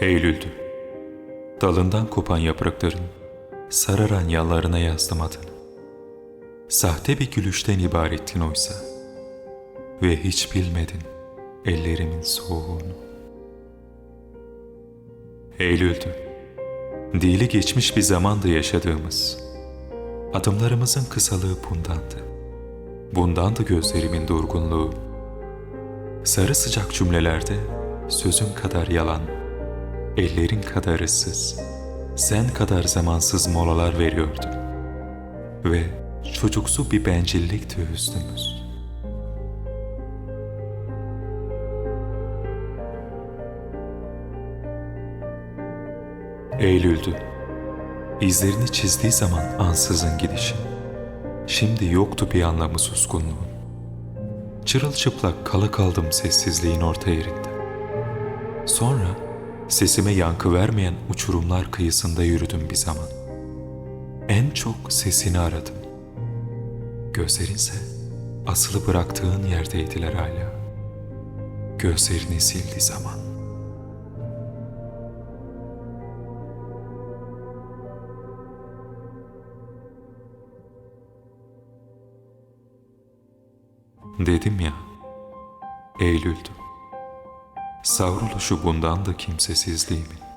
Eylül'dü. Dalından kopan yaprakların sararan yanlarına yazdım adını. Sahte bir gülüşten ibarettin oysa ve hiç bilmedin ellerimin soğuğunu. Eylül'dü. Dili geçmiş bir zamandı yaşadığımız. Adımlarımızın kısalığı bundandı. Bundandı gözlerimin durgunluğu. Sarı sıcak cümlelerde sözün kadar yalan, ellerin kadar ıssız, sen kadar zamansız molalar veriyordum. Ve çocuksu bir bencillikti üstümüz. Eylül'dü. İzlerini çizdiği zaman ansızın gidişin. Şimdi yoktu bir anlamı suskunluğun. Çırılçıplak kala kaldım sessizliğin orta yerinde. Sonra sesime yankı vermeyen uçurumlar kıyısında yürüdüm bir zaman. En çok sesini aradım. Gözlerinse asılı bıraktığın yerdeydiler hala. Gözlerini sildi zaman. Dedim ya, Eylül'dü. Savruluşu bundan da kimsesizliğimin.